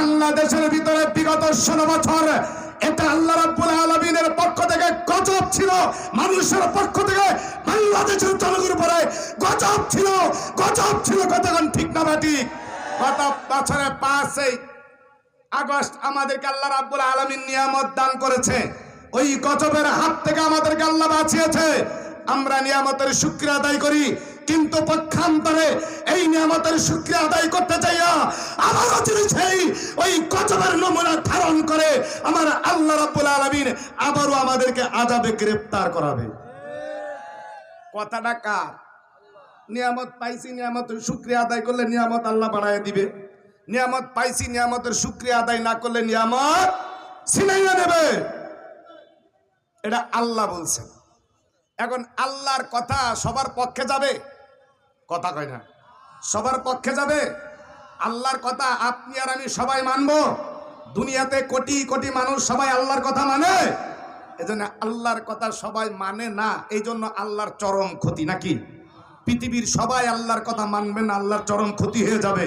বাংলাদেশের ভিতরে বিগত ষোলো বছর এটা আল্লাহ রাব্বুল আলমিনের পক্ষ থেকে গজব ছিল। মানুষের পক্ষ থেকে বাংলাদেশের জনগণের উপরে গজব ছিল। গজব ছিল কতক্ষণ? ঠিক না বা ঠিক? গত বছরে পাঁচই আগস্ট আমাদেরকে আল্লাহ রাব্বুল আলামিন নিয়ামত দান করেছে। ওই গজবের হাত থেকে আমাদেরকে আল্লাহ বাঁচিয়েছে। আমরা নিয়ামতের শুক্রিয়া আদায় করি। কিন্তু পক্ষান্তরে এই নিয়ামতের শুক্রিয়া আদায় করতে চাইয়া আবারও যদি সেই ওই গজবের নমুনা ধারণ করে আমার আল্লাহ রাব্বুল আলামিন আবারও আমাদেরকে আজাবে গ্রেফতার করাবে। কথাটা কার? নিয়ামত পাইছি, নিয়ামতের শুক্রিয়া আদায় করলে নিয়ামত আল্লাহ বাড়ায় দিবে। নিয়ামত পাইছি, নিয়ামতের শুক্রিয়া আদায় না করলে নিয়ামত ছিনাইয়া নেবে এটা আল্লাহ বলছেন। এখন আল্লাহর কথা সবার পক্ষে যাবে? কথা কয় না। সবার পক্ষে যাবে। আল্লাহর কথা আপনি আর আমি সবাই মানবো। দুনিয়াতে কোটি কোটি মানুষ সবাই আল্লাহর কথা মানে। এজন্য আল্লাহর কথা সবাই মানে না এই জন্য আল্লাহর চরম ক্ষতি নাকি? পৃথিবীর সবাই আল্লাহর কথা মানবে না, আল্লাহর চরম ক্ষতি হয়ে যাবে।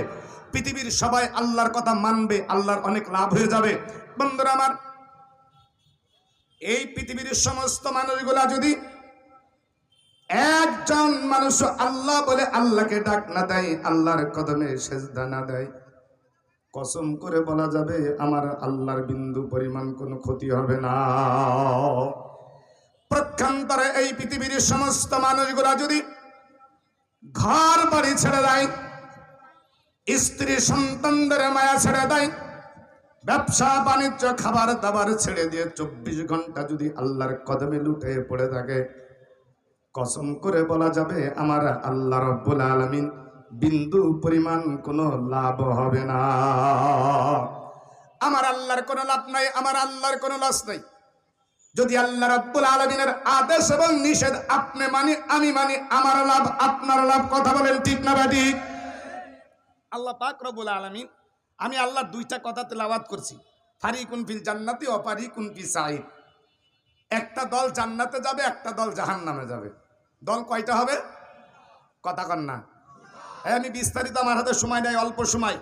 পৃথিবীর সবাই আল্লাহর কথা মানবে, আল্লাহর অনেক লাভ হয়ে যাবে। বন্ধুরা আমার, এই পৃথিবীর সমস্ত মানুষগুলা যদি একজন মানুষ আল্লাহ বলে আল্লাহকে ডাক না দেয়, আল্লাহর কদমে সেজদা না দেয়। কসম করে বলা যাবে, আমার আল্লাহর বিন্দু পরিমাণ কোনো ক্ষতি হবে না। প্রক্ষান্তরে এই পৃথিবীর সমস্ত মানুষগুলা যদি ঘর বাড়ি ছেড়ে দেয়, স্ত্রী সন্তানদের মায়া ছেড়ে দেয়, ব্যবসা, বাণিজ্য খাবার দাবার ছেড়ে দিয়ে চব্বিশ ঘণ্টা যদি আল্লাহর কদমে লুটে পড়ে থাকে কসম করে বলা যাবে, আমার আল্লাহ রব্বুল আলমিন বিন্দু পরিমাণ কোনো লাভ হবে না। আমার আল্লাহর কোনো লাভ নাই, আমার আল্লাহর কোনো লস নাই। যদি আল্লাহ রব্বুল আলমিনের আদেশ এবং নিষেধ আপনি মানি, আমি মানি, আমার লাভ, আপনার লাভ, কথা বলেন ঠিক না বা ঠিক আল্লাহ পাক রব্বুল আলমিন, আমি আল্লাহর দুইটা কথা তেলাওয়াত করছি। ফারিকুন ফিল জান্নাতি অপারিকুন ফি সাইদ একটা দল জান্নাতে যাবে, একটা দল জাহান্নামে যাবে। দল কয়টা হবে? কথা কন না। হ্যাঁ আমি বিস্তারিত, আমার হাতে সময় নেই, অল্প সময়।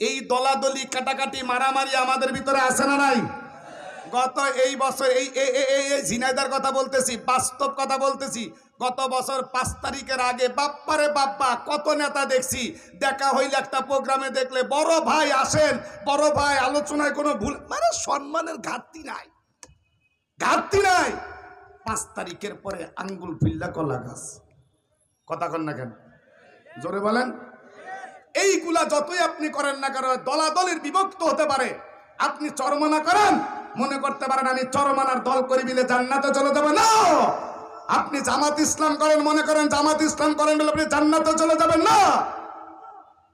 এই দলাদলি, কাটাকাটি, মারামারি আমাদের ভিতরে আসে না নাই? গত এই বছর এই এই ঝিনাইদার কথা বলতেছি, বাস্তব কথা বলতেছি, গত বছর পাঁচ তারিখের আগে বাপ্পারে বাপ্পা, কত নেতা দেখছি, দেখা হইলে একটা প্রোগ্রামে দেখলে, বড় ভাই আসেন, বড় ভাই আলোচনায় কোনো ভুল মানে সম্মানের ঘাটতি নাই। ঘাটতি নাই। পাঁচ তারিখের পরে আঙ্গুল ফিল্লা কলা গাছ। কথা কন না কেন? জোরে বলেন। এইগুলা যতই আপনি করেন না কেন, দলাদলের বিভক্ত হতে পারে। আপনি চরমানা করেন, মনে করতে পারেন আমি চরমানার দল করি বিলে জান্নাতে চলে যাবে। না! আপনি জামাত ইসলাম করেন, মনে করেন জামাত ইসলাম করেন বলে আপনি জান্নাতে চলে যাবেন। না!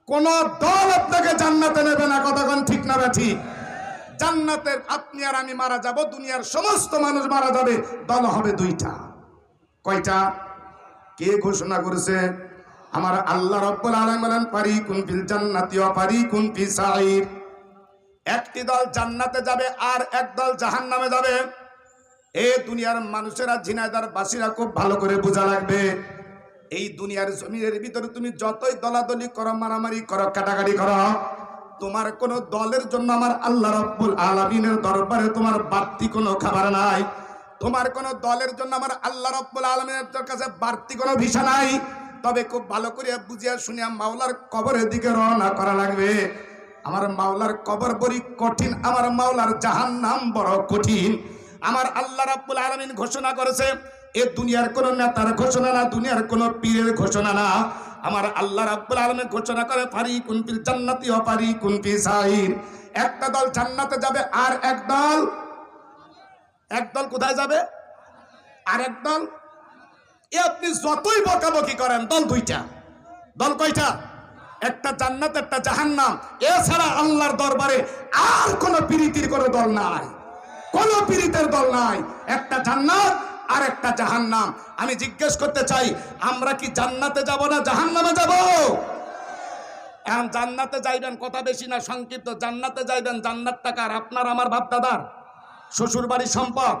কোন দল আপনাকে জান্নাতে নেবে না কতক্ষণ ঠিক না ঠিক? জান্নাতের আপনি আর আমি মারা যাব, দুনিয়ার সমস্ত মানুষ মারা যাবে, দল হবে দুইটা। কয়টা? কে ঘোষণা করেছে? আমার আল্লাহ রব্বুল আলামিন বলেন পারি কুন ফিল জান্নাতি ওয়া পারি কুন ফি সাইর একটি দল জান্নাতে যাবে আর এক দল জাহান্নামে যাবে। এই দুনিয়ার মানুষেরা ঝিনাইদার বাসীরা খুব ভালো করে বোঝা লাগবে। এই দুনিয়ার জমিনের ভিতরে তুমি যতই দলাদলি করো, মারামারি করো, কাটাকাটি করো তোমার কোন দলের জন্য আমার আল্লাহ রব্বুল আলমিনের দরবারে তোমার বাড়তি কোনো খাবার নাই। তোমার কোন দলের জন্য আমার আল্লাহ রব্বুল আলমিনের কাছে বাড়তি কোনো ভিসা নাই। তবে খুব ভালো করিয়া বুঝিয়া শুনিয়া মাওলার কবরের দিকে রওনা করা লাগবে। আমার মাওলার কবর বড়ি কঠিন, আমার মাওলার জাহান নাম বড় কঠিন। আমার আল্লাহ রাব্বুল আলামিন ঘোষণা করেছে, এ দুনিয়ার কোন নেতার ঘোষণা না, দুনিয়ার কোন পীরের ঘোষণা না। আমার আল্লাহ রাব্বুল আলামিন ঘোষণা করে পারি কুন ফিল জান্নাতি ও পারি কুন ফি সাইর। একটা দল জান্নাতে যাবে আর এক দল? এক দল কোথায় যাবে? আর এক দল? এ আপনি যতই বকাবকি করেন, দল দুইটা। দল কয়টা? একটা জান্নাত, একটা জাহান্নাম। এছাড়া আল্লাহর দরবারে আর কোন পীড়িতির কোনো দল নাই। কোন পীড়িতের দল নাই। একটা জান্নাত আর একটা জাহান্নাম। আমি জিজ্ঞেস করতে চাই, আমরা কি জান্নাতে যাব না জাহান্নামে যাব? এখন জান্নাতে যাইবেন কথা বেশি না, সংক্ষিপ্ত। জান্নাতে যাইবেন জান্নাত টাকার আপনার, আমার বাপ দাদার শ্বশুর বাড়ির সম্পদ,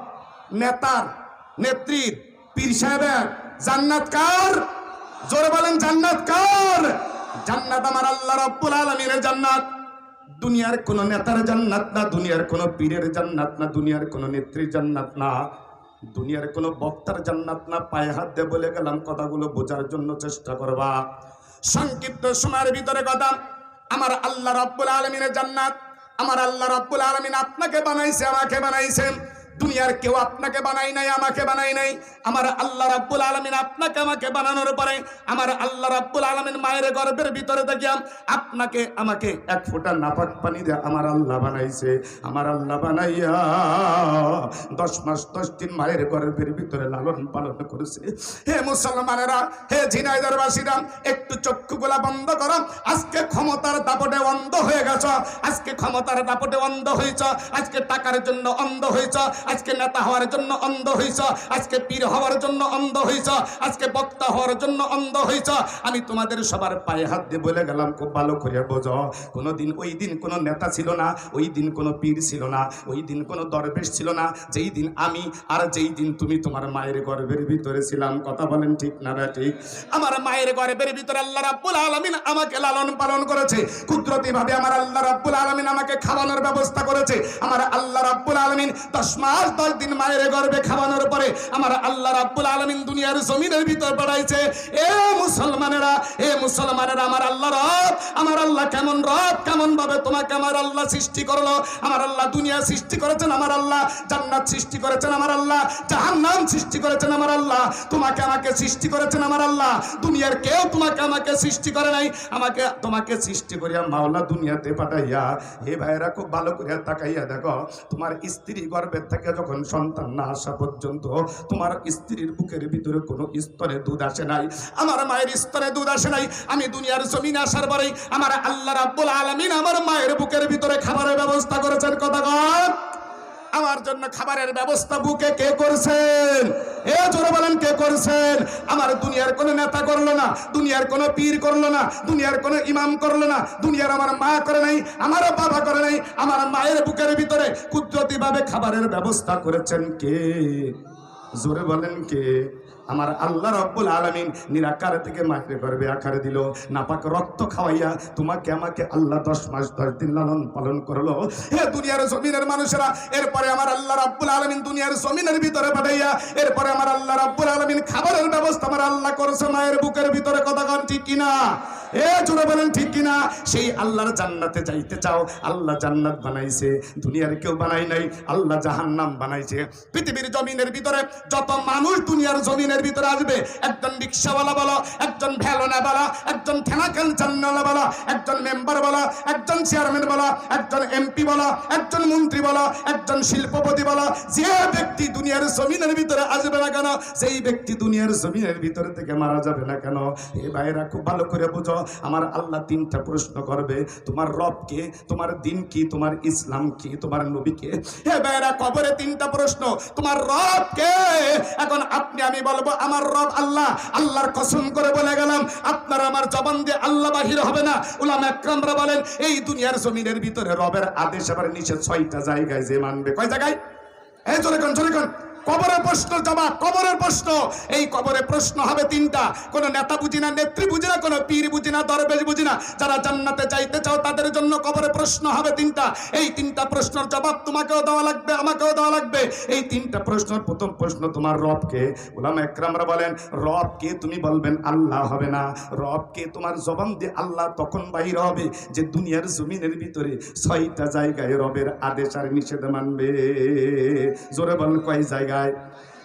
নেতার, নেত্রীর, পীর সাহেবের। জান্নাত কার? জোরে বলেন, জান্নাত কার? জান্নাত আমার আল্লাহ রব্বুল আলমীর জান্নাত। দুনিয়ার কোন নেতার জান্নাত না, দুনিয়ার কোন পীরের জান্নাত না, দুনিয়ার কোন নেত্রীর জান্নাত না। দুনিয়ার কোনো বক্তার জান্নাত না পায়ে হাত দিয়ে বলে গেলাম, কথাগুলো বোঝার জন্য চেষ্টা করবা। সংক্ষিপ্ত সময়ের ভিতরে কথা, আমার আল্লাহ রাব্বুল আলমিনের জান্নাত, আমার আল্লাহ রাব্বুল আলমিন আপনাকে বানাইছে, আমাকে বানাইছেন দুনিয়ার কেউ আপনাকে বানাই নাই, আমাকে বানাই নাই। আমার আল্লাহ রাব্বুল আলমিন আপনাকে আমাকে বানানোর পরে আমার আল্লাহ রাব্বুল আলমিন মায়ের গর্ভের ভিতরে দেখিয়াম আপনাকে আমাকে এক ফোঁটা নাপাক পানি দিয়ে আমার আল্লাহ বানাইছে। আমার আল্লাহ বানাইয়া দশ মাস, দশ দিন মায়ের গর্ভের ভিতরে লালন পালন করেছে। হে মুসলমানেরা, হে ঝিনাইদারবাসীরা, একটু চক্ষু চক্ষুগুলা বন্ধ করো। আজকে ক্ষমতার দাপটে অন্ধ হয়ে গেছ। আজকে ক্ষমতার দাপটে অন্ধ হয়েছ আজকে টাকার জন্য অন্ধ হয়েছ আজকে নেতা হওয়ার জন্য অন্ধ হয়েছ আজকে পীর হওয়ার জন্য অন্ধ হয়েছ আজকে বক্তা হওয়ার জন্য অন্ধ হয়েছ আমি তোমাদের সবার পায়ে হাত দিয়ে বলে গেলাম, খুব ভালো করে বোঝো কোনো দিন ওই দিন কোনো নেতা ছিল না, ওই দিন কোনো পীর ছিল না, ওই দিন কোনো দরবেশ ছিল না, যেই দিন আমি আর যেই দিন তুমি তোমার মায়ের গর্ভের ভিতরে ছিলাম। কথা বলেন ঠিক না ঠিক? আমার মায়ের গর্ভের ভিতরে আল্লাহ রাব্বুল আলামিন আমাকে লালন পালন করেছে। কুদরতি ভাবে আমার আল্লাহ রাব্বুল আলামিন আমাকে খাওয়ানোর ব্যবস্থা করেছে। আমার আল্লাহ রাব্বুল আলামিন দশ মাস দশ দিন মায়ের গর্বে খাওয়ানোর পরে আমার আল্লাহ রাব্বুল আলামিন দুনিয়ার জমিনের ভিতর বাড়াইছে এ মুসলমানেরা এ মুসলমানেরা, আমার আল্লাহ রব, আমার আল্লাহ কেমন রব কেমন ভাবে তোমাকে আমার আল্লাহ সৃষ্টি করল? আমার আল্লাহ দুনিয়া সৃষ্টি করেছেন, আমার আল্লাহ জান্নাত সৃষ্টি করেছেন, আমার আল্লাহ জাহান্নাম সৃষ্টি করেছেন, আমার আল্লাহ তোমাকে আমাকে সৃষ্টি করেছেন, আমার আল্লাহ দুনিয়ার কেউ তোমাকে আমাকে সৃষ্টি করে নাই। আমাকে, তোমাকে সৃষ্টি করিয়া মাওলা দুনিয়াতে পাঠাইয়া, হে ভাইরা খুব ভালো করিয়া তাকাইয়া দেখো, তোমার স্ত্রী গর্বের থেকে যখন সন্তান না আসা পর্যন্ত তোমার স্ত্রীর বুকের ভিতরে কোনো স্তরে দুধ আসে নাই। আমার মায়ের স্তরে দুধ আসে নাই। আমি দুনিয়ার জমিনে আসার পরেই আমার আল্লাহ রাব্বুল আলামিন আমার মায়ের বুকের ভিতরে খাবারের ব্যবস্থা করেছেন। কথা আমার জন্য খাবারের ব্যবস্থা বুকে কে করছেন? এ জোরে বলেন, কে করছেন? আমার দুনিয়ার কোনো নেতা করল না, দুনিয়ার কোনো পীর করল না, দুনিয়ার কোনো ইমাম করল না, দুনিয়ার আমার মা করে নাই, আমারও বাবা করে নাই, আমার মায়ের বুকের ভিতরে কুদরতিভাবে খাবারের ব্যবস্থা করেছেন কে? জোরে বলেন কে? আমার আল্লাহ রব্বুল আলমিন নিরাকার থেকে মাকে করবে আকারে দিল। নাপাক রক্ত খাওয়াইয়া তোমাকে আমাকে আল্লাহ দশ মাস, দশ দিন লালন পালন করল। হে দুনিয়ার জমিনের মানুষেরা, এরপরে আমার আল্লাহ রাব্বুল আলমিন দুনিয়ার জমিনের ভিতরে পাঠাইয়া, এরপরে আমার আল্লাহ রাব্বুল আলমিন খাবারের ব্যবস্থা আমার আল্লাহ করেছে মায়ের বুকের ভিতরে। কথা কন ঠিক কিনা? এ জোরে বলেন ঠিক কিনা? সেই আল্লাহর জান্নাতে যাইতে চাও, আল্লাহ জান্নাত বানাইছে। দুনিয়ার কেউ বানাই নাই, আল্লাহ জাহান্নাম বানাইছে। পৃথিবীর জমিনের ভিতরে যত মানুষ দুনিয়ার জমিনের ভিতরে আসবে। একজন রিক্সাওয়ালা বলো, একজন ভ্যালোনা বলো, একজন ঠেনাকেল চান্নালা বলো, একজন মেম্বার বলো, একজন চেয়ারম্যান বলো, একজন এমপি বলো, একজন মন্ত্রী বলো, একজন শিল্পপতি বলো, যে ব্যক্তি দুনিয়ার জমিনের ভিতরে আসবে না কেন, সেই ব্যক্তি দুনিয়ার জমিনের ভিতরে থেকে মারা যাবে না কেন? এ ভাইরা খুব ভালো করে বুঝো, আমার আল্লাহ তিনটা প্রশ্ন করবে। তোমার রব কে, তোমার দিন কি, তোমার ইসলাম কি, তোমার নবী কে? হে ভাইরা কবরে তিনটা প্রশ্ন। তোমার রব কে? এখন আপনি আমি বলব আমার রব আল্লাহ, আল্লাহর কসম করে বলে গেলাম, আপনার আমার জবান দিয়ে আল্লাহ বাহির হবে না। উলাম একরামরা বলেন, এই দুনিয়ার জমিনের ভিতরে রবের আদেশ আবার নিচে ছয়টা জায়গায় যে মানবে। কয় জায়গায়? এই চলে কন চলে কোন। কবরের প্রশ্ন জবাব, কবরের প্রশ্ন। এই কবরে প্রশ্ন হবে তিনটা। কোন নেতা বুঝি না, নেত্রী বুঝি না, কোনো পীর বুঝি না, দরবেশ বুঝি না। যারা জান্নাতে যাইতে চাও, তাদের জন্য কবরে প্রশ্ন হবে তিনটা। এই তিনটা প্রশ্নের জবাব তোমাকেও দেওয়া লাগবে, আমাকেও দেওয়া লাগবে। এই তিনটা প্রশ্নের প্রথম প্রশ্ন তোমার রবকে। ওলামা একরামরা বলেন, রবকে তুমি বলবেন, আল্লাহ হবে না। রবকে তোমার জবান দিয়ে আল্লাহ তখন বাহির হবে যে দুনিয়ার জমিনের ভিতরে ছয়টা জায়গায় রবের আদেশ আর নিষেধ মানবে। জোরে বলেন কয় জায়গায়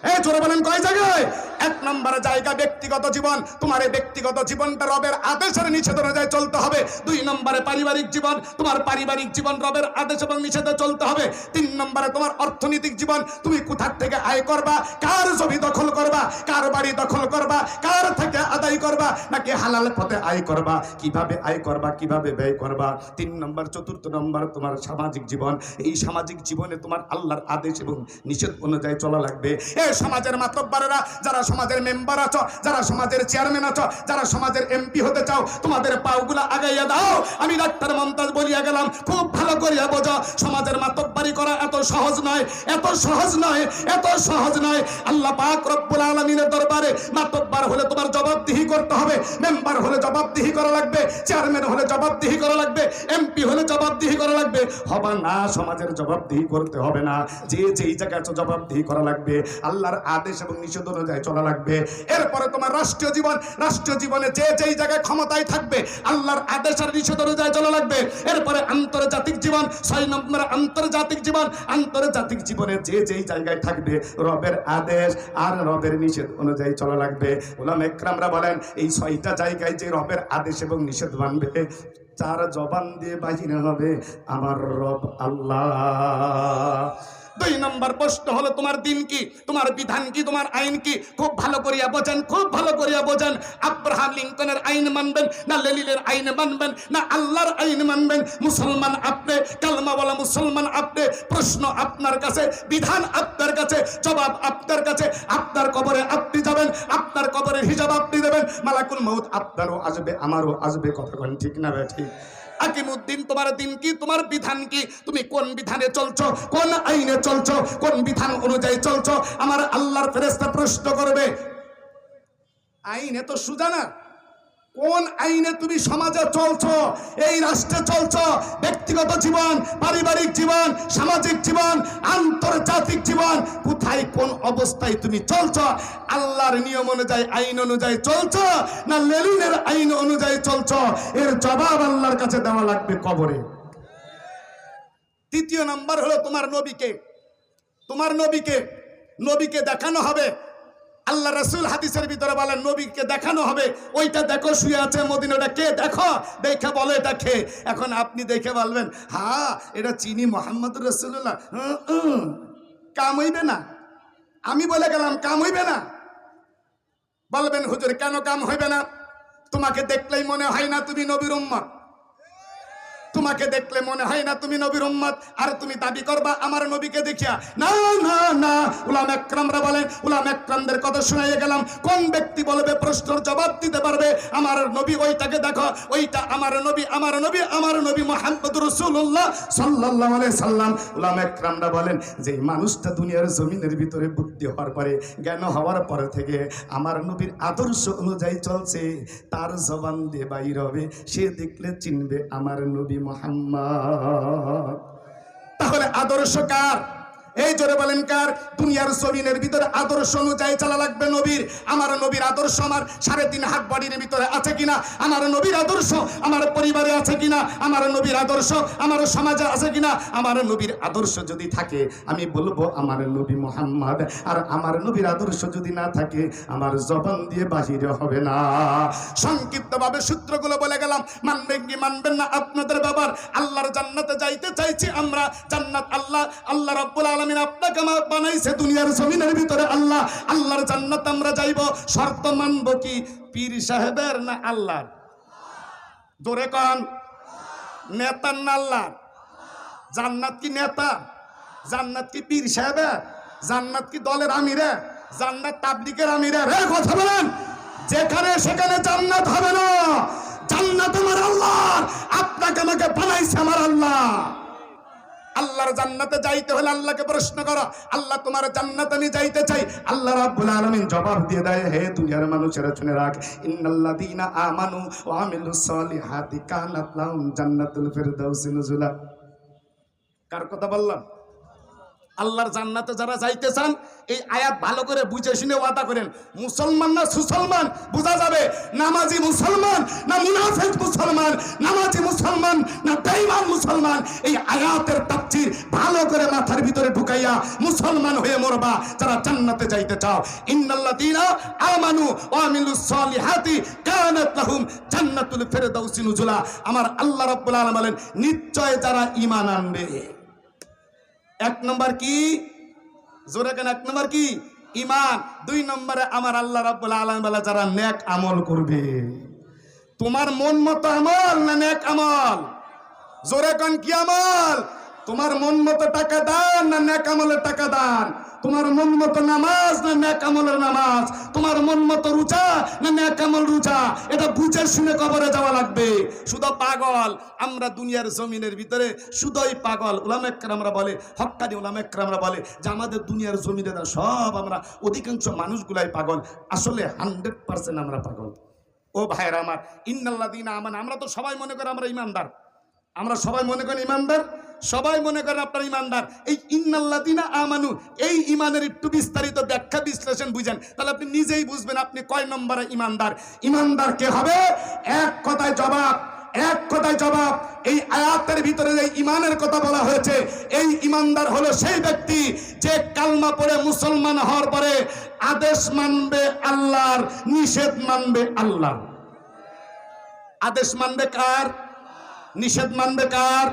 এই জোরে বলেন, কয় জায়গায়? এক নম্বর জায়গা ব্যক্তিগত জীবন। তোমার এই ব্যক্তিগত জীবনটা রবের আদেশের নিষেধ অনুযায়ী চলতে হবে। দুই নম্বরে পারিবারিক জীবন। তোমার পারিবারিক জীবন রবের আদেশ এবং নিষেধে চলতে হবে। তিন নম্বরে তোমার অর্থনৈতিক জীবন। তুমি কোথার থেকে আয় করবা? কার জমি দখল করবা? কার বাড়ি দখল করবা? কার থেকে আদায় করবা? নাকি হালাল পথে আয় করবা? কীভাবে আয় করবা? কীভাবে ব্যয় করবা? তিন নম্বর, চতুর্থ নম্বর, তোমার সামাজিক জীবন। এই সামাজিক জীবনে তোমার আল্লাহর আদেশ এবং নিষেধ অনুযায়ী চলা লাগবে। এই সমাজের মাতব্বারেরা, যারা সমাজের মেম্বার আছো, যারা সমাজের চেয়ারম্যান আছো, যারা সমাজের এমপি হতে চাও, তোমাদের পাওগুলা আগাইয়া দাও। আমি ডাক্তার মমতাজ বলিয়া গেলাম, খুব ভালো করিয়া বোঝো, সমাজের মাতব্বারি করা এত সহজ নয়, এত সহজ নয়, এত সহজ নয়। আল্লাহ পাক রব্বুল আলমিনের দরবারে মাতব্বার হলে তোমার জবাবদিহি করতে হবে, মেম্বার হলে জবাবদিহি করা লাগবে, চেয়ারম্যান হলে জবাবদিহি করা লাগবে, এমপি হলে জবাবদিহি করা লাগবে। হবে না, সমাজের জবাবদিহি করতে হবে না, যে যেই জায়গায় জবাবদিহি করা লাগবে। আল্লাহর আদেশ এবং নিষেধ অনুযায়ী চলা লাগবে। এরপরে তোমার রাষ্ট্রীয় জীবন, রাষ্ট্রীয় জীবনে যে যেই জায়গায় ক্ষমতায় থাকবে, আল্লাহর আদেশ আর নিষেধ অনুযায়ী চলা লাগবে। এরপরে আন্তর্জাতিক জীবন, ছয় নম্বর আন্তর্জাতিক জীবন, আন্তর্জাতিক জীবনে যে যেই জায়গায় থাকবে, রবের আদেশ আর রবের নিষেধ অনুযায়ী চলা লাগবে। ওলাম একরামরা বলেন, এই ছয়টা জায়গায় যে রবের আদেশ এবং নিষেধ মানবে, তার জবান দিয়ে বাহিরে হবে, আমার রব আল্লাহ। দুই নম্বর প্রশ্ন হলো, তোমার দিন কি? তোমার বিধান কি? তোমার আইন কি? খুব ভালো করিয়া বোঝেন, খুব ভালো করিয়া বোঝেন। আব্রাহাম লিঙ্কনের আইন মানবেন, না লেলিলের আইন মানবেন, না আল্লাহর আইন মানবেন। মুসলমান আপনি কালমা বলা মুসলমান আপনি, প্রশ্ন আপনার কাছে, বিধান আপনার কাছে, জবাব আপনার কাছে। আপনার কবরে আপনি যাবেন, আপনার কবরের হিসাব আপনি দেবেন। মালাকুল মৌত আপনারও আসবে, আমারও আসবে, কথা ঠিক না ঠিক? আকিমুদ্দিন তোমার দিন কি? তোমার বিধান কি? তুমি কোন বিধানে চলছো? কোন আইনে চলছো? কোন বিধান অনুযায়ী চলছো? আমার আল্লাহর ফেরেস্তা প্রশ্ন করবে। আইনে তো সুজা না। কোন আইনে তুমি সমাজে চলছ? এই রাষ্ট্রে চলছ? ব্যক্তিগত জীবন, পারিবারিক জীবন, সামাজিক জীবন, আন্তর্জাতিক জীবন, কোথায় কোন অবস্থায় তুমি চলছ? আল্লাহর নিয়ম অনুযায়ী, আইন অনুযায়ী চলছ না লেলিনের আইন অনুযায়ী চলছ? এর জবাব আল্লাহর কাছে দেওয়া লাগবে কবরে। তৃতীয় নাম্বার হলো তোমার নবীকে। তোমার নবীকে নবীকে দেখানো হবে। আল্লাহ রসুল হাদিসের ভিতরে বলেন, নবীকে দেখানো হবে। ওইটা দেখো, শুয়ে আছে মদিন ওটা কে দেখো? দেখে বলো এটা কে? এখন আপনি দেখে বলবেন, হা, এটা চিনি মোহাম্মদ রসুল্লাহ কাম হইবে না। আমি বলে গেলাম, কাম হইবে না। বলবেন, হুজুর, কেন কাম হইবে না? তোমাকে দেখলেই মনে হয় না তুমি নবীর উম্মত। তোমাকে দেখলে মনে হয় না তুমি নবীর উম্মত। আর তুমি দাবি করবা আমার নবীকে দেখিয়া। না না না। উলাম একরামরা বলেন, উলাম একরামদের কথা শুনাইয়ে গেলাম। কোন ব্যক্তি বলবে প্রশ্নের জবাব দিতে পারবে? আমার নবী ওইটাকে দেখো, ওইটা আমার নবী আমার নবী আমার নবী মোহাম্মদ রসুল্লাহ সাল্লাহ আলাই সাল্লাম। উলাম একরামরা বলেন, যে মানুষটা দুনিয়ার জমিনের ভিতরে বুদ্ধি হওয়ার পরে, জ্ঞান হওয়ার পর থেকে আমার নবীর আদর্শ অনুযায়ী চলছে। তার জবান দিয়ে বাইর হবে, সে দেখলে চিনবে আমার নবী মোহাম্মদ। তাহলে আদর্শ কার? এই জোরে বলেন কার? দুনিয়ার জমিনের ভিতরে আদর্শ অনুযায়ী চালা লাগবে নবীর। আমার নবীর আদর্শ আমার সাড়ে তিন হাত বাড়ির ভিতরে আছে কিনা? আমার নবীর আদর্শ আমার পরিবারে আছে কিনা? আমার নবীর আদর্শ আমার সমাজে আছে কিনা? আমার নবীর আদর্শ যদি থাকে, আমি বলব আমার নবী মোহাম্মদ। আর আমার নবীর আদর্শ যদি না থাকে, আমার জবান দিয়ে বাহিরে হবে না। সংক্ষিপ্তভাবে সূত্রগুলো বলে গেলাম, মানবেন কি মানবেন না? আপনাদের বাবার আল্লাহর জান্নাতে যাইতে চাইছি আমরা। জান্নাত আল্লাহ আল্লাহ রাব্বুল আলামিন আপনাকে আমার বানাইছে দুনিয়ার জমিনের ভিতরে আল্লাহ, আল্লাহর জান্নাত আমরা যাইব, শর্ত মানব কি? পীর সাহেবের না আল্লাহর? জোরে কন। নেতার না আল্লাহ জান্নাত কি নেতা? জান্নাত কি পীর সাহেবের? জান্নাত কি দলের আমিরে জান্নাত তাবলিকের আমিরে রে কথা বলেন। যেখানে সেখানে জান্নাত হবে না। জান্নাত আমার আল্লাহ আপনাকে আমাকে বানাইছে আমার আল্লাহ। আল্লাহর জান্নাতে যাইতে হলে আল্লাহকে প্রশ্ন করো, আল্লাহ, তোমার জান্নাত আমি যাইতে চাই। আল্লাহ রাব্বুল আলামিন জবাব দিয়ে দেয়, হে দুনিয়ার মানুষেরা, শুনে রাখ, ইন্নাল্লাযীনা আমানু ওয়া আমিলুস সলিহাতি কানাত লাহুম জান্নাতুল ফিরদাউসি নুজুলা। কার কথা বললাম? আল্লাহর জান্নাতে যারা যাইতে চান, এই আয়াত ভালো করে বুঝে শুনে ওয়াদা করেন। মুসলমান না সুসলমান, বোঝা যাবে নামাজি মুসলমান না মুনাফিক মুসলমান, নামাজি মুসলমান না বেঈমান মুসলমান। এই আয়াতের তাফসীর ভালো করে মাথার ভিতরে ঢুকাইয়া মুসলমান হয়ে মরবা, যারা জান্নাতে যাইতে চাও। ইন্নাল্লাযীনা আমানু ওয়া আমিলুস কানাত লাহুম জান্নাতুল ফিরদাউসি আমার আল্লাহ রাব্বুল আলামিন নিশ্চয় যারা ঈমান আনবে। এক নম্বর কি? জোরে কেন? এক নম্বর কি? ইমান দুই নম্বরে আমার আল্লাহ রাব্বুল আলামিন বলে, যারা নেক আমল করবে। তোমার মন মতো আমল না নেক আমল? জোরে কেন কি আমল? তোমার মন মতো টাকা দান না নেক আমলের টাকা দান? তোমার মন মতো নামাজ না ন্যাকামলের নামাজ? তোমার মন মতো রুচা না ন্যাকামল রুচা এটা বুঝে শুনে কবরে যাওয়া লাগবে। শুধু পাগল। আমরা দুনিয়ার জমিনের ভিতরে শুধুই পাগল। উলামেকর আমরা বলে হক্কানি উলামেকর আমরা বলে যে আমাদের দুনিয়ার জমিনে সব আমরা অধিকাংশ মানুষগুলাই পাগল। আসলে হান্ড্রেড পার্সেন্ট আমরা পাগল। ও ভাইয়ের আমার ইন্নাল্লা দিন আমান, আমরা তো সবাই মনে করি আমরা ইমানদার। আমরা সবাই মনে করি ইমানদার। সবাই মনে করেন আপনার ইমানদার। এই ইন্নাল্লাদিনা আমানু, এই ইমানের একটু বিস্তারিত ব্যাখ্যা, বিশ্লেষণ বুঝেন। তাহলে আপনি নিজেই বুঝবেন আপনি কয় নম্বরে ইমানদার। ইমানদার কে হবে? এক কথায় জবাব, এক কথায় জবাব। এই আয়াতের ভিতরে যে ইমানের কথা বলা হয়েছে, এই ইমানদার হলো সেই ব্যক্তি যে কালমা পড়ে মুসলমান হওয়ার পরে আদেশ মানবে আল্লাহর, নিষেধ মানবে আল্লাহ আদেশ মানবে কার? নিষেধ মানবে কার?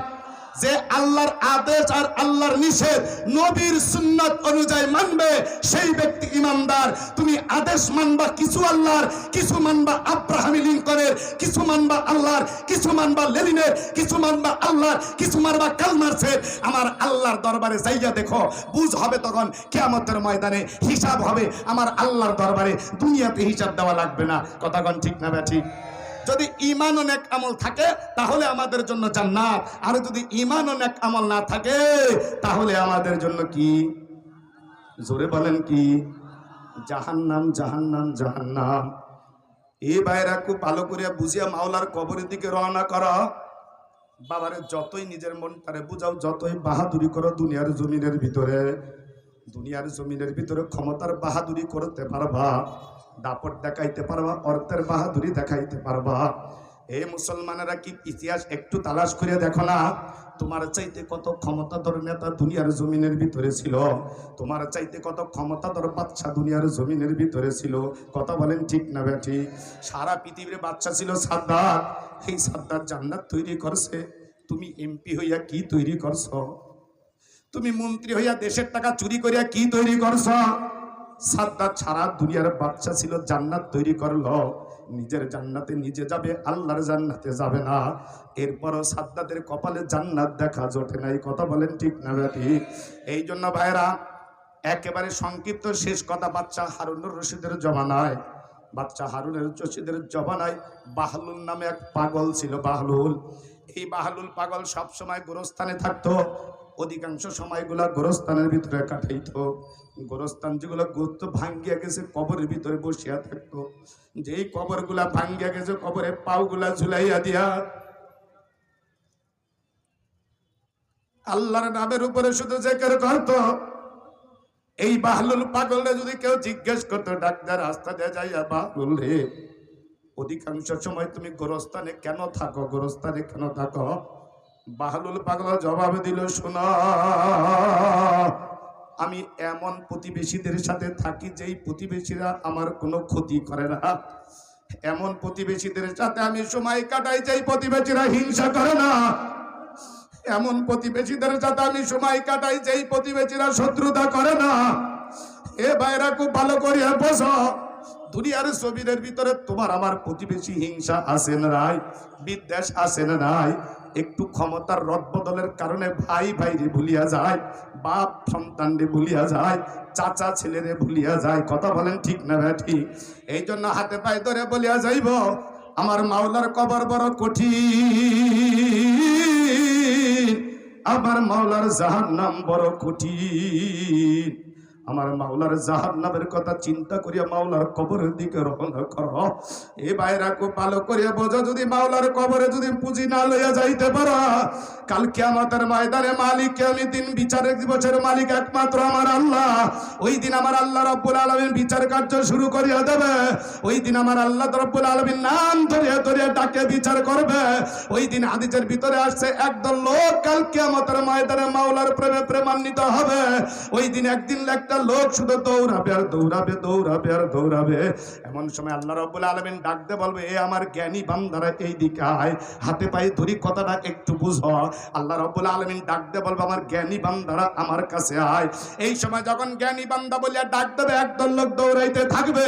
যে আল্লাহর আদেশ আর আল্লাহর নিষেধ নবীর সুন্নাত অনুযায়ী মানবে, সেই ব্যক্তি ইমানদার। তুমি আদেশ মানবা কিছু আল্লাহর, কিছু মানবা আব্রাহামি লিঙ্কনের, কিছু মানবা আল্লাহর, কিছু মানবা লেলিনের কিছু মানবা আল্লাহর, কিছু মানবা কালমার্সের আমার আল্লাহর দরবারে যাইয়া দেখো, বুঝ হবে তখন কেয়ামতের ময়দানে হিসাব হবে। আমার আল্লাহর দরবারে দুনিয়াতে হিসাব দেওয়া লাগবে না। কথাগণ ঠিক না ব্যা ঠিক? যদি ইমান ও নেক আমল থাকে, তাহলে আমাদের জন্য জান্নাত। আর যদি ইমান ও নেক আমল না থাকে, তাহলে আমাদের জন্য কি? জোরে বলেন কি? জাহান্নাম জাহান্নাম জাহান্নাম। এই বাইরা খুব ভালো করিয়া বুঝিয়া মাওলার কবরের দিকে রওনা করা। বাবারে, যতই নিজের মনটারে বুঝাও, যতই বাহাদুরি করো দুনিয়ার জমিনের ভিতরে। দুনিয়ার জমিনের ভিতরে ক্ষমতার বাহাদুরি করতে পারবা। দাপট দেখাইতে পারবা, অর্থের বাহাদুরি দেখাইতে পারবা। এ মুসলমানেরা কি ইতিহাস একটু তালাশ করে দেখো না? তোমার চাইতে কত ক্ষমতাধর নেতা দুনিয়ার জমিনের ভিতরে ছিল? তোমার চাইতে কত ক্ষমতাধর বাচ্চা দুনিয়ার জমিনের ভিতরে ছিল? কথা বলেন ঠিক না ব্যাঠি সারা পৃথিবীর বাচ্চা ছিল সাদ্দাত। এই সাদ্দাত জান্নাত তৈরি করছে। তুমি এমপি হইয়া কি তৈরি করছ? তুমি মন্ত্রী হইয়া দেশের টাকা চুরি করিয়া কি তৈরি করছ? সাদ্দাত ছাড়া দুনিয়ার বাচ্চা ছিল জান্নাত তৈরি করল। নিজের জান্নাতে নিজে যাবে, আল্লাহর জান্নাতে যাবে না। এরপরও সাদ্দাতের কপালে জান্নাত দেখা জোটে নাই। কথা বলেন ঠিক না ব্যাটি? এই জন্য ভাইরা একেবারে সংক্ষিপ্ত শেষ কথা, বাচ্চা হারুনুর রশিদের জমানায়। বাচ্চা হারুনের রশিদের জমানায় বাহলুল নামে এক পাগল ছিল, বাহলুল। এই বাহলুল পাগল সব সময় গোরস্থানে থাকতো। অধিকাংশ সময়গুলা গোরস্থানের ভিতরে কাটাইতো। গোরস্থান যেগুলো গোস্ত ভাঙ্গিয়া গেছে, কবরের ভিতরে বসিয়া থাকতো। যেই কবরগুলা ভাঙ্গিয়া গেছে কবরে পাওগুলা ঝুলাইয়া দিয়া আল্লাহর নামের উপরে শুধু জেকের করতো। এই বাহলুল পাগলরে যদি কেউ জিজ্ঞেস করতো, ডাক্তার, রাস্তা দিয়ে যাইয়া বাহলুল রে, অধিকাংশ সময় তুমি গোরস্থানে কেন থাকো? গোরস্থানে কেন থাকো? বাহলুল পাগল জবাব দিল, শোনা, আমি এমন প্রতিবেশীদের সাথে থাকি যেই প্রতিবেশীরা আমার কোনো ক্ষতি করে না। এমন প্রতিবেশীদের সাথে আমি সময় কাটাই যেই প্রতিবেশীরা হিংসা করে না। এমন প্রতিবেশীদের সাথে আমি সময় কাটাই যেই প্রতিবেশীরা শত্রুতা করে না। এ বাইরা খুব ভালো করিয়া বস দুনিয়ার ছবিদের ভিতরে তোমার আমার প্রতিবেশী হিংসা আছে রায় বিদ্বেষ আসেন নাই? একটু ক্ষমতার রদবদলের কারণে ভাই ভাইরে ভুলিয়া যায়, বাপ সন্তানরে ভুলিয়া যায়, চাচা ছেলেরে ভুলিয়া যায়। কথা বলেন ঠিক না ঠিক। এই জন্য হাতে পায়ে ধরে বলিয়া যাইব, আমার মাওলার কবর বড় কঠিন, আমার মাওলার জাহান নাম বড় কঠিন। আমার মাওলার জাহান নামের কথা চিন্তা করিয়া মাওলার কবরের দিকে রওনা কর। এ বাইরা খুব ভালো করিয়া বোঝো, যদি মাওলার কবরে যদি পুঁজি না লইয়া যাইতে পারো কালকে আমাদের ময়দানে মালিক আমি দিন বিচারের দিবসের মালিক একমাত্র আমার আল্লাহ। ওই দিন আমার আল্লাহ রব্বুল আলমীর বিচার কার্য শুরু করিয়া দেবে। ওই দিন আমার আল্লাহ রব্বুল আলমীর নাম ধরিয়া ধরিয়া ডাকে বিচার করবে। ওই দিন হাদিসের ভিতরে আসছে, একদল লোক কালকে আমাদের ময়দানে মাওলার প্রেমে প্রেমান্বিত হবে। ওই দিন একদিন একটা লোক শুধু দৌড়াবে আর দৌড়াবে দৌড়াবে আর দৌড়াবে। এমন সময় আল্লাহ রব্বুল আলমিন ডাকতে বলবে, এ আমার জ্ঞানী বান্দারা এই দিকে আয়। হাতে পায়ে ধরি, কথাটা একটু বুঝো। আল্লাহ রব্বুল আলমিন ডাকতে বলবে, আমার জ্ঞানী বান্দারা, আমার কাছে আয়। এই সময় যখন জ্ঞানী বান্দা বলিয়া ডাক দেবে, একদল লোক দৌড়াইতে থাকবে।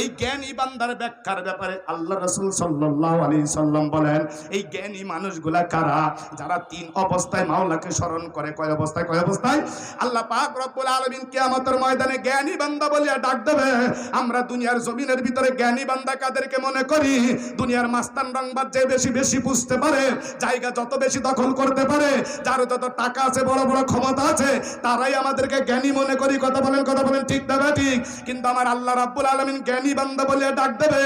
এই জ্ঞানী বান্দার ব্যাখ্যার ব্যাপারে আল্লাহ রসুল সাল্লাহ আলী সাল্লাম বলেন, এই জ্ঞানী মানুষগুলা কারা? যারা তিন অবস্থায় মাওলাকে স্মরণ করে, কয় অবস্থায় কয় অবস্থায়? আল্লাহ পাক রব্বুল আলমিন কেয়ামতের কেয়ামতের ময়দানে জ্ঞানী বান্দা বলিয়া ডাক দেবে। আমরা দুনিয়ার জমিনের ভিতরে জ্ঞানী বান্দা কাদেরকে মনে করি? দুনিয়ার মাস্তান রংবাদ যে বেশি বেশি বুঝতে পারে, জায়গা যত বেশি দখল করতে পারে, যার যত টাকা আছে, বড় বড় ক্ষমতা আছে, তারাই আমাদেরকে জ্ঞানী মনে করি। কথা বলেন কথা বলেন, ঠিক না ঠিক। কিন্তু আমার আল্লাহ রাব্বুল আলামিন জ্ঞানী বান্দা বলে ডাক দেবে।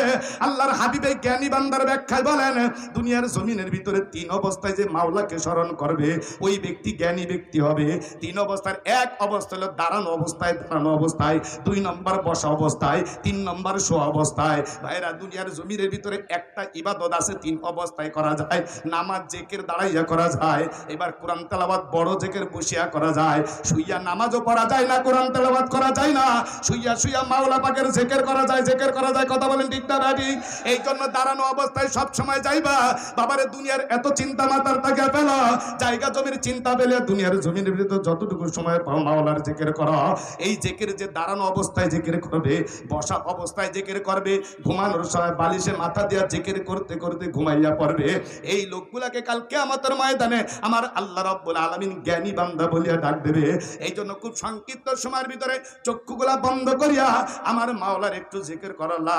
আল্লাহর হাবিবে জ্ঞানী বান্দার ব্যাখ্যায় বলেন, দুনিয়ার জমিনের ভিতরে তিন অবস্থায় যে মাওলাকে স্মরণ করবে, ওই ব্যক্তি জ্ঞানী ব্যক্তি হবে। তিন অবস্থার এক অবস্থা হলো দাঁড়ানো অবস্থায়। দাঁড়ানো অবস্থায়, দুই নম্বর বসা অবস্থায়, তিন নম্বর শোয়া অবস্থায়। ভাইরা, দুনিয়ার জমিনের ভিতরে একটা ইবাদত আছে, তিন অবস্থায় করা যায়। নামাজ জেকের দাঁড়াইয়া করা যায়, এবার কোরআন তেলাবাদ বড় জেকের বসিয়া করা যায়। শুইয়া নামাজও পড়া যায় না, কোরআন তেলাবাদ করা যায় না। শুইয়া শুইয়া মাওলা পাকের জেকের করা যায়, জেকের করা যায়, কথা বলেন ঠিক না ঠিক এই জন্য দাঁড়ানো অবস্থায় সব সময় যাইবা। বাবারে, দুনিয়ার এত চিন্তা মাতার তাকে পেল জায়গা জমির চিন্তা পেলে দুনিয়ার জমির ভিতর যতটুকু সময় মাওলার জেকের করা। এই জেকের যে দাঁড়ানো অবস্থায় জেকের করবে, বসা অবস্থায় জেকের করবে, ঘুমানোর সময় বালিশে মাথা দিয়া জেকের করতে করতে ঘুমাইয়া পড়বে। এই লোকগুলাকে কাল কেয়ামতের ময়দানে আমার আল্লাহ রাব্বুল আলামিন জ্ঞানী বান্দা বলিয়া ডাক দেবে। এই জন্য খুব সংক্ষিপ্ত সময়ের ভিতরে চক্ষুগুলা বন্ধ করিয়া আমার মাওলার একটু জেকের করো লা